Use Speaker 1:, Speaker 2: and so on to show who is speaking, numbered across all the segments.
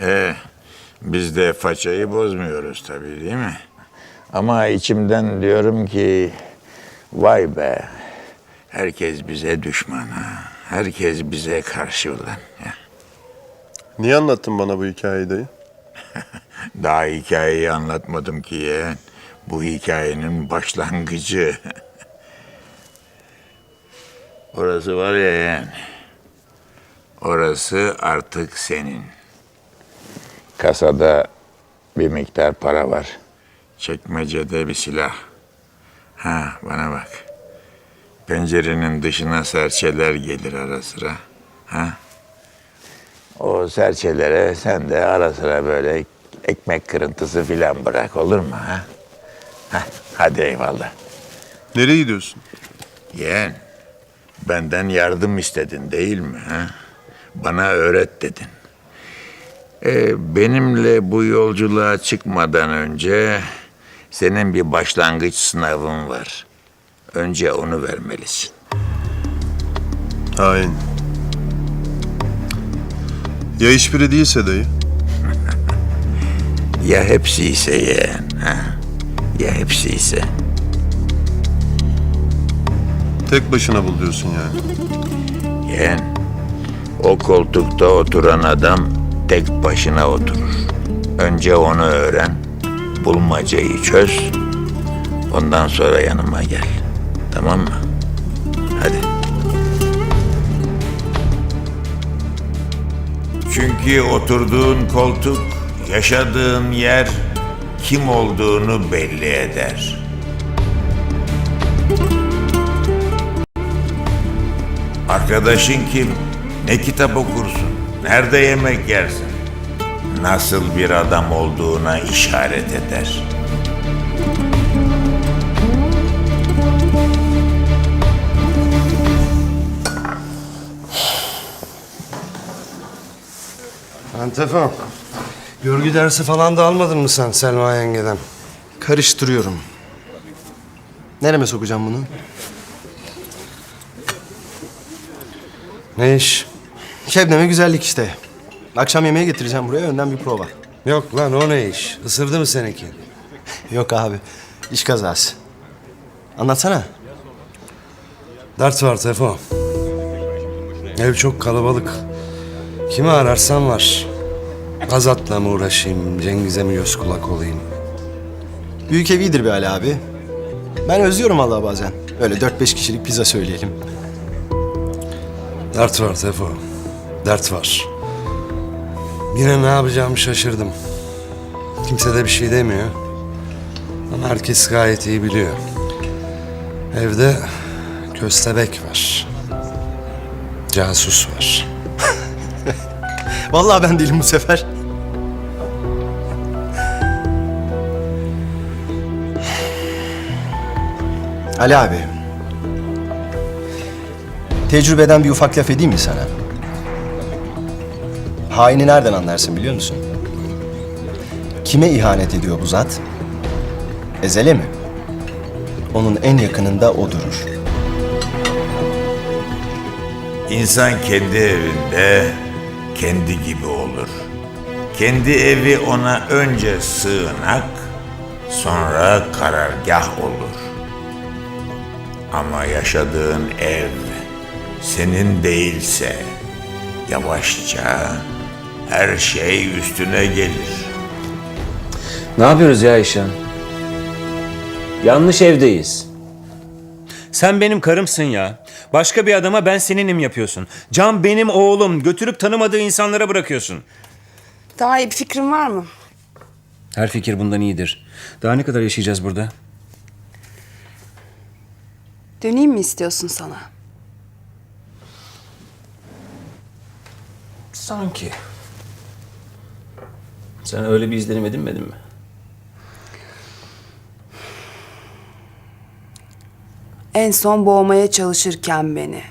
Speaker 1: Ee, biz de façayı bozmuyoruz tabii değil mi? Ama içimden diyorum ki vay be herkes bize düşman ha. Herkes bize karşı ulan. ya.
Speaker 2: Niye anlattın bana bu hikayeyi dayı?
Speaker 1: Daha hikayeyi anlatmadım ki yeğen. Bu hikayenin başlangıcı. Orası var ya yeğen. Orası artık senin. Kasada bir miktar para var. Çekmecede bir silah. Ha bana bak. Pencerenin dışına serçeler gelir ara sıra. Ha? O serçelere sen de ara sıra böyle ekmek kırıntısı filan bırak olur mu ha? Hah, hadi eyvallah.
Speaker 2: Nereye gidiyorsun?
Speaker 1: Yeğen, benden yardım istedin değil mi? Ha? Bana öğret dedin. Ee, benimle bu yolculuğa çıkmadan önce senin bir başlangıç sınavın var. Önce onu vermelisin.
Speaker 2: Hain. Ya hiçbiri değilse dayı?
Speaker 1: Ya hepsi ise yeğen, ha? Ya hepsi ise.
Speaker 2: Tek başına bul diyorsun yani.
Speaker 1: Yeğen, o koltukta oturan adam tek başına oturur. Önce onu öğren, bulmacayı çöz, ondan sonra yanıma gel. Tamam mı? Hadi. Çünkü oturduğun koltuk, yaşadığın yer kim olduğunu belli eder. Arkadaşın kim? Ne kitap okursun? Nerede yemek yersin? Nasıl bir adam olduğuna işaret eder.
Speaker 3: Antefon. Görgü dersi falan da almadın mı sen Selma yengeden?
Speaker 4: Karıştırıyorum. Nereme sokacağım bunu?
Speaker 3: Ne iş?
Speaker 4: Şebnem'e güzellik işte. Akşam yemeğe getireceğim buraya önden bir prova.
Speaker 3: Yok lan o ne iş? Isırdı mı seninki?
Speaker 4: Yok abi. iş kazası. Anlatsana.
Speaker 3: Dert var Tefo. Ev çok kalabalık. Kimi ararsam var. Azat'la mı uğraşayım, Cengiz'e mi göz kulak olayım?
Speaker 4: Büyük ev iyidir be Ali abi. Ben özlüyorum Allah bazen. Öyle dört beş kişilik pizza söyleyelim.
Speaker 3: Dert var Tefo. Dert var. Yine ne yapacağımı şaşırdım. Kimse de bir şey demiyor. Ama herkes gayet iyi biliyor. Evde köstebek var. Casus var.
Speaker 4: Vallahi ben değilim bu sefer. Ali abi. Tecrübeden bir ufak laf edeyim mi sana? Haini nereden anlarsın biliyor musun? Kime ihanet ediyor bu zat? Ezele mi? Onun en yakınında o durur.
Speaker 1: İnsan kendi evinde kendi gibi olur. Kendi evi ona önce sığınak, sonra karargah olur. Ama yaşadığın ev senin değilse yavaşça her şey üstüne gelir.
Speaker 5: Ne yapıyoruz ya İşan? Yanlış evdeyiz.
Speaker 6: Sen benim karımsın ya. Başka bir adama ben seninim yapıyorsun. Can benim oğlum. Götürüp tanımadığı insanlara bırakıyorsun.
Speaker 7: Daha iyi bir fikrin var mı?
Speaker 6: Her fikir bundan iyidir. Daha ne kadar yaşayacağız burada?
Speaker 7: Döneyim mi istiyorsun sana?
Speaker 5: Sanki. Sen öyle bir izlenim edinmedin mi?
Speaker 7: En son boğmaya çalışırken beni.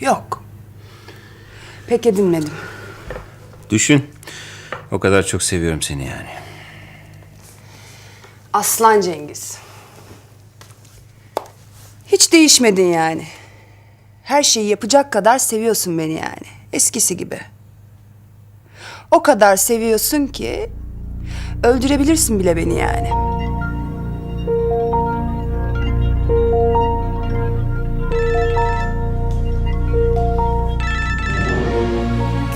Speaker 7: Yok. Pek edinmedim.
Speaker 6: Düşün. O kadar çok seviyorum seni yani.
Speaker 7: Aslan Cengiz. Hiç değişmedin yani. Her şeyi yapacak kadar seviyorsun beni yani. Eskisi gibi. O kadar seviyorsun ki öldürebilirsin bile beni yani.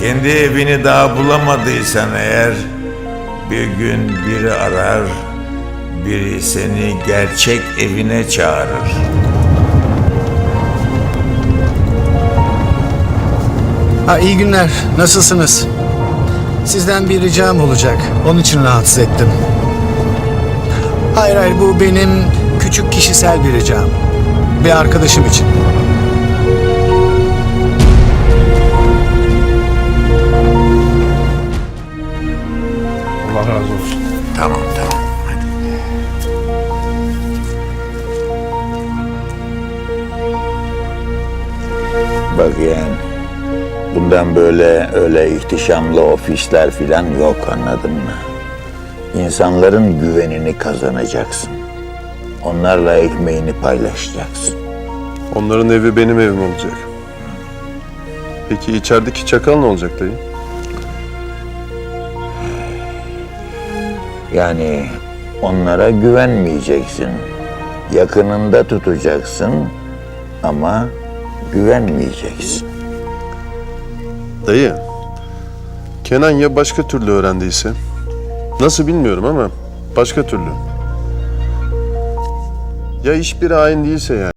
Speaker 1: Kendi evini daha bulamadıysan eğer bir gün biri arar, biri seni gerçek evine çağırır.
Speaker 8: Ha iyi günler. Nasılsınız? Sizden bir ricam olacak. Onun için rahatsız ettim. Hayır hayır bu benim küçük kişisel bir ricam. Bir arkadaşım için.
Speaker 3: Allah razı olsun.
Speaker 1: Tamam tamam hadi. Bak yani bundan böyle öyle ihtişamlı ofisler filan yok anladın mı? İnsanların güvenini kazanacaksın. Onlarla ekmeğini paylaşacaksın.
Speaker 2: Onların evi benim evim olacak. Peki içerideki çakal ne olacak dayı?
Speaker 1: Yani onlara güvenmeyeceksin. Yakınında tutacaksın ama güvenmeyeceksin.
Speaker 2: Dayı, Kenan ya başka türlü öğrendiyse? Nasıl bilmiyorum ama başka türlü. Ya iş bir hain değilse yani.